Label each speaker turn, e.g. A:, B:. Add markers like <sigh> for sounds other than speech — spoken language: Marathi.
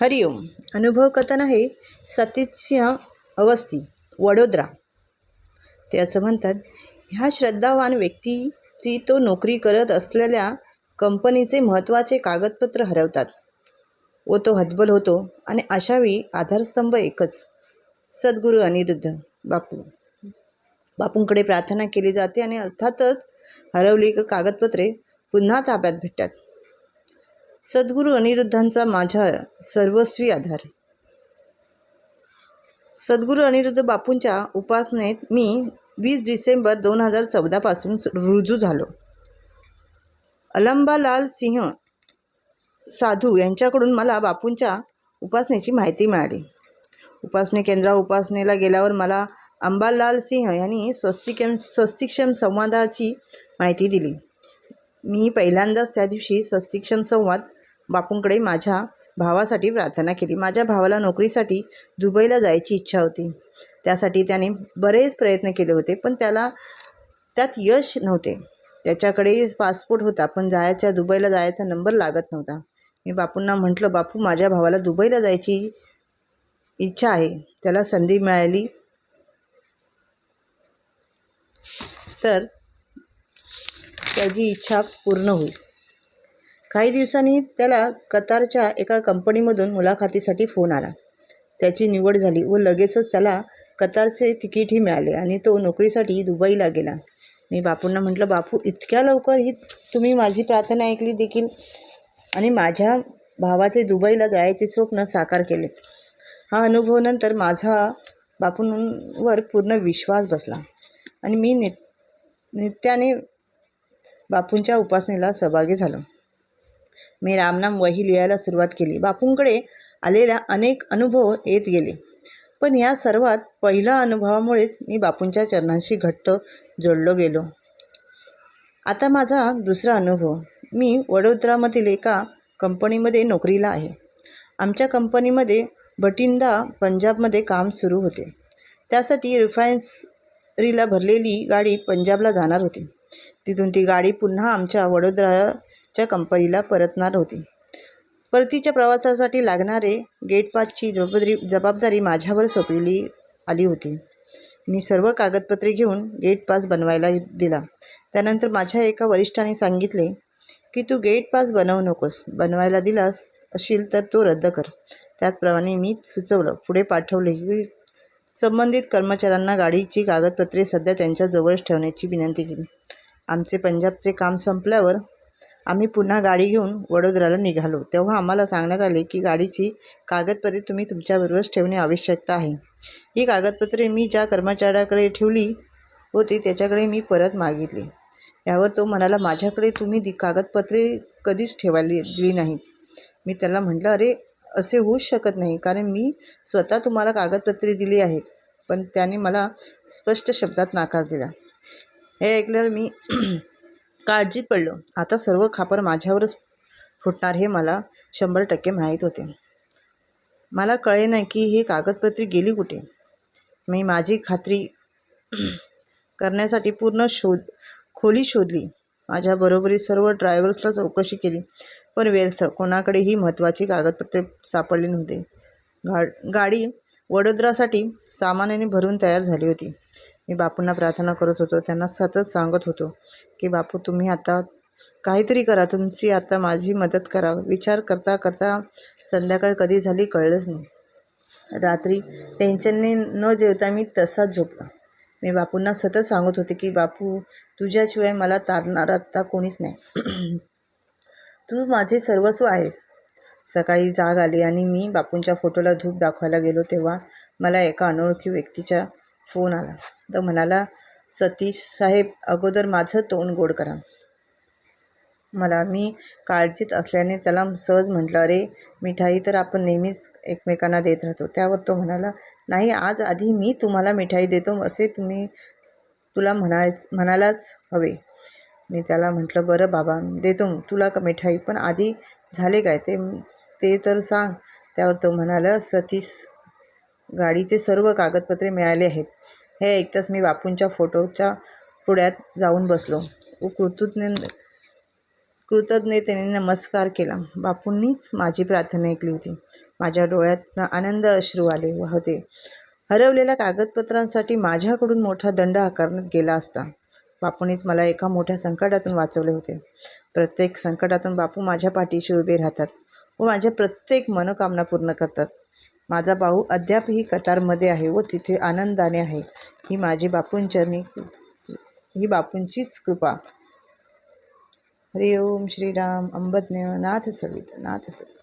A: हरिओम अनुभव कथन आहे सतीत्स्य अवस्थी वडोदरा. ते असं म्हणतात ह्या श्रद्धावान व्यक्तीची तो नोकरी करत असलेल्या कंपनीचे महत्त्वाचे कागदपत्र हरवतात. व तो हतबल होतो आणि अशावेळी आधारस्तंभ एकच. सद्गुरू अनिरुद्ध बापू. बापूंकडे प्रार्थना केली जाते आणि अर्थातच हरवली कागदपत्रे पुन्हा ताब्यात भेटतात. सद्गुरू अनिरुद्धांचा माझा सर्वस्वी आधार. सद्गुरू अनिरुद्ध बापूंच्या उपासनेत मी वीस डिसेंबर दोन हजार चौदापासून रुजू झालो. अलंबालाल सिंह साधू यांच्याकडून मला बापूंच्या उपासनेची माहिती मिळाली. उपासने केंद्रा उपासनेला गेल्यावर मला अंबालाल सिंह यांनी स्वस्तिकेम स्वस्तिक्षम संवादाची माहिती दिली. मी पहिल्यांदाच त्या दिवशी स्वस्तिक्षण संवाद बापूंकडे माझ्या भावासाठी प्रार्थना केली. माझ्या भावाला नोकरीसाठी दुबईला जायची इच्छा होती. त्यासाठी त्याने बरेच प्रयत्न केले होते पण त्याला त्यात यश नव्हते. त्याच्याकडे पासपोर्ट होता पण जायच्या दुबईला जायचा नंबर लागत नव्हता. मी बापूंना म्हटलं बापू माझ्या भावाला दुबईला जायची इच्छा आहे. त्याला संधी मिळाली तर त्याची इच्छा पूर्ण होईल. काही दिवसांनी त्याला कतारच्या एका कंपनीमधून मुलाखतीसाठी फोन आला. त्याची निवड झाली व लगेचच त्याला कतारचे तिकीटही मिळाले आणि तो नोकरीसाठी दुबईला गेला. मी बापूंना म्हटलं बापू इतक्या लवकर ही तुम्ही माझी प्रार्थना ऐकली देखील? आणि माझ्या भावाचे दुबईला जायचे स्वप्न साकार केले. हा अनुभवानंतर माझा बापूंवर पूर्ण विश्वास बसला. आणि मी नि नित्याने बापूंच्या उपासनेला सहभागी झालो. मी रामनाम वही लिहायला सुरुवात केली. बापूंकडे आलेल्या अनेक अनुभव येत गेले. पण या सर्वात पहिल्या अनुभवामुळेच मी बापूंच्या चरणांशी घट्ट जोडलो गेलो. आता माझा दुसरा अनुभव. मी वडोदरामधील एका कंपनीमध्ये नोकरीला आहे. आमच्या कंपनीमध्ये भटिंदा पंजाबमध्ये काम सुरू होते. त्यासाठी रिफायन्सरीला भरलेली गाडी पंजाबला जाणार होती. तिथून ती गाडी पुन्हा आमच्या वडोदराच्या कंपनीला परतणार होती. परतीच्या प्रवासासाठी लागणारे गेटपासची जबाबदारी जबाबदारी माझ्यावर सोपविली आली होती. मी सर्व कागदपत्रे घेऊन गेट पास बनवायला दिला. त्यानंतर माझ्या एका वरिष्ठाने सांगितले की तू गेट पास बनवू नकोस. बनवायला दिलास असेल तर तो रद्द कर त्याचप्रमाणे मी सुचवलं. पुढे पाठवले की संबंधित कर्मचाऱ्यांना गाडीची कागदपत्रे सध्या त्यांच्याजवळच ठेवण्याची विनंती केली. आमचे पंजाबचे काम संपल्यावर आम्ही पुन्हा गाडी घेऊन वडोदराला निघालो. तेव्हा आम्हाला सांगण्यात आले की गाडीची कागदपत्रे तुम्ही तुमच्याबरोबरच ठेवणे आवश्यकता आहे. ही कागदपत्रे मी ज्या कर्मचाऱ्याकडे ठेवली होती त्याच्याकडे मी परत मागितली. यावर तो म्हणाला माझ्याकडे तुम्ही दि कागदपत्रे कधीच ठेवायला दिली नाहीत. मी त्याला म्हटलं अरे असे होऊच शकत नाही कारण मी स्वतः तुम्हाला कागदपत्रे दिली आहेत. पण त्याने मला स्पष्ट शब्दात नकार दिला. हे ऐकल्यावर मी काळजीत पडलो. आता सर्व खापर माझ्यावरच फुटणार हे मला शंभर टक्के माहीत होते. मला कळे नाही की ही कागदपत्रे गेली कुठे. मी माझी खात्री करण्यासाठी पूर्ण शोध खोली शोधली. माझ्याबरोबरी सर्व ड्रायव्हर्सला चौकशी केली. पण व्यर्थ कोणाकडेही महत्त्वाची कागदपत्रे सापडली नव्हते. गा गाडी वडोदरासाठी सामानाने भरून तयार झाली होती. मी बापूंना प्रार्थना करत होतो. त्यांना सतत सांगत होतो की बापू तुम्ही आता काहीतरी करा. तुमची आता माझी मदत करा. विचार करता करता संध्याकाळ कधी झाली कळलंच नाही. रात्री टेन्शनने न जेवता मी तसाच झोपला. मी बापूंना सतत सांगत होते की बापू तुझ्याशिवाय मला तारणार आत्ता कोणीच नाही. <clears throat> तू माझे सर्वस्व आहेस. सकाळी जाग आली आणि मी बापूंच्या फोटोला धूप दाखवायला गेलो तेव्हा मला एका अनोळखी व्यक्तीच्या फोन आला. तर म्हणाला सतीश साहेब अगोदर माझं तोंड गोड करा. मला मी काळजीत असल्याने त्याला सहज म्हटलं अरे मिठाई तर आपण नेहमीच एकमेकांना देत राहतो. त्यावर तो म्हणाला नाही आज आधी मी तुम्हाला मिठाई देतो असे तुम्ही तुला म्हणायच म्हणायलाच हवे. मी त्याला म्हटलं बरं बाबा देतो तुला का मिठाई पण आधी झाले काय ते? ते तर सांग. त्यावर तो म्हणाला सतीश गाडीचे सर्व कागदपत्रे मिळाले आहेत. हे ऐकताच मी बापूंच्या फोटोच्या पुढ्यात जाऊन बसलो. व कृतज्ञ कृतज्ञतेने नमस्कार केला. बापूंनीच माझी प्रार्थना ऐकली होती. माझ्या डोळ्यातनं आनंद अश्रू आले व होते. हरवलेल्या कागदपत्रांसाठी माझ्याकडून मोठा दंड आकारण्यात गेला असता. बापूंनीच मला एका मोठ्या संकटातून वाचवले होते. प्रत्येक संकटातून बापू माझ्या पाठीशी उभे राहतात व माझ्या प्रत्येक मनोकामना पूर्ण करतात. माझा भाऊ अद्यापही कतारमध्ये आहे व तिथे आनंदाने आहे. ही माझी बापूंचरणी ही बापूंचीच कृपा. हरि ओम श्रीराम अंबज्ञ नाथ सवित नाथ सवित